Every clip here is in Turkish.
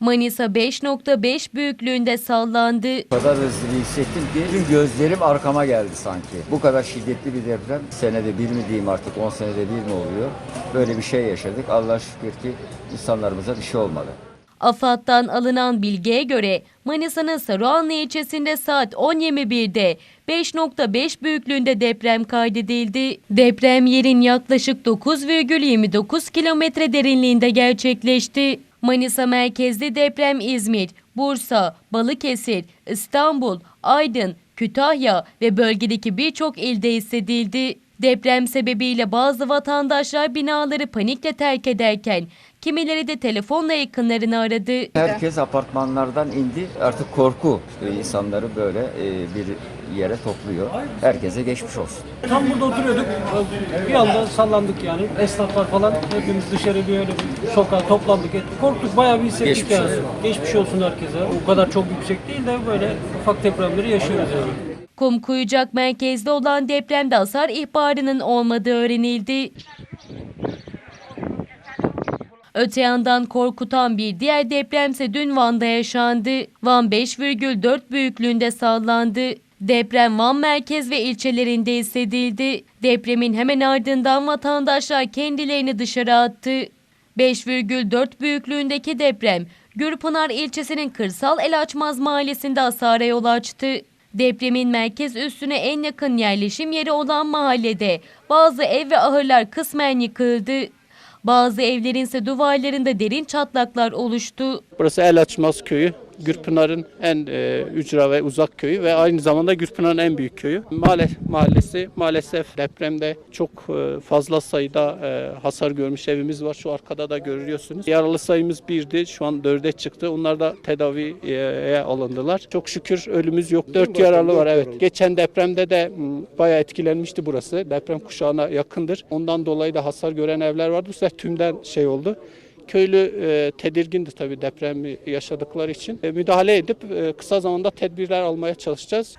Manisa 5.5 büyüklüğünde sallandı. O kadar hızlı hissettim ki tüm gözlerim arkama geldi sanki. Bu kadar şiddetli bir deprem senede bir mi diyeyim artık 10 senede bir mi oluyor? Böyle bir şey yaşadık. Allah şükür ki insanlarımıza bir şey olmadı. AFAD'dan alınan bilgiye göre Manisa'nın Saruhanlı ilçesinde saat 10.21'de 5.5 büyüklüğünde deprem kaydedildi. Deprem yerin yaklaşık 9,29 kilometre derinliğinde gerçekleşti. Manisa merkezli deprem İzmir, Bursa, Balıkesir, İstanbul, Aydın, Kütahya ve bölgedeki birçok ilde hissedildi. Deprem sebebiyle bazı vatandaşlar binaları panikle terk ederken kimileri de telefonla yakınlarını aradı. Herkes apartmanlardan indi. Artık korku insanları böyle e, bir yere topluyor. Herkese geçmiş olsun. Tam burada oturuyorduk. Bir anda sallandık yani. Esnaflar falan hepimiz dışarı bir öyle bir sokağa toplandık. ettik. Korktuk bayağı bir hissettik Geçmiş yani. olsun. Geçmiş olsun herkese. O kadar çok yüksek değil de böyle ufak depremleri yaşıyoruz yani. Kumkuyucak merkezde olan depremde hasar ihbarının olmadığı öğrenildi. Öte yandan korkutan bir diğer depremse dün Van'da yaşandı. Van 5,4 büyüklüğünde sallandı. Deprem Van merkez ve ilçelerinde hissedildi. Depremin hemen ardından vatandaşlar kendilerini dışarı attı. 5,4 büyüklüğündeki deprem Gürpınar ilçesinin Kırsal El Açmaz mahallesinde hasara yol açtı. Depremin merkez üstüne en yakın yerleşim yeri olan mahallede bazı ev ve ahırlar kısmen yıkıldı. Bazı evlerin ise duvarlarında derin çatlaklar oluştu. Burası El Açmaz köyü. Gürpınar'ın en e, ücra ve uzak köyü ve aynı zamanda Gürpınar'ın en büyük köyü. Mahalle, mahallesi maalesef depremde çok e, fazla sayıda e, hasar görmüş evimiz var. Şu arkada da görüyorsunuz. Yaralı sayımız birdi. Şu an dörde çıktı. Onlar da tedaviye alındılar. Çok şükür ölümümüz yok. Dört yaralı var evet. Geçen depremde de bayağı etkilenmişti burası. Deprem kuşağına yakındır. Ondan dolayı da hasar gören evler vardı. Bu sefer tümden şey oldu. Köylü e, tedirgindi tabii depremi yaşadıkları için. E, müdahale edip e, kısa zamanda tedbirler almaya çalışacağız.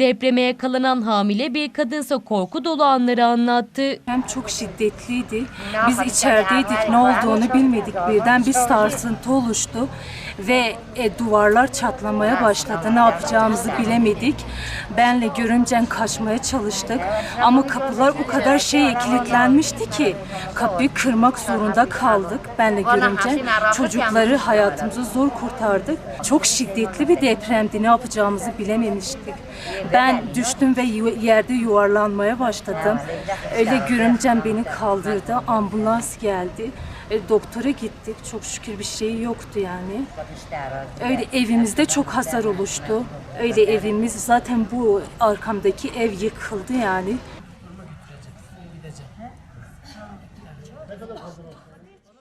Depreme yakalanan hamile bir kadınsa korku dolu anları anlattı. Hem çok şiddetliydi. Biz içerideydik. Ne olduğunu bilmedik. Birden bir sarsıntı oluştu ve e, duvarlar çatlamaya başladı. Ne yapacağımızı bilemedik. Benle görümcen kaçmaya çalıştık. Ama kapılar o kadar şeye kilitlenmişti ki kapıyı kırmak zorunda kaldık. Benle görümcen çocukları hayatımızı zor kurtardık. Çok şiddetli bir depremdi. Ne yapacağımızı bilememiştik. Ben düştüm ve yerde yuvarlanmaya başladım. Öyle görümcem beni kaldırdı. Ambulans geldi. E, doktora gittik. Çok şükür bir şey yoktu yani. Öyle evimizde çok hasar oluştu. Öyle evimiz zaten bu arkamdaki ev yıkıldı yani.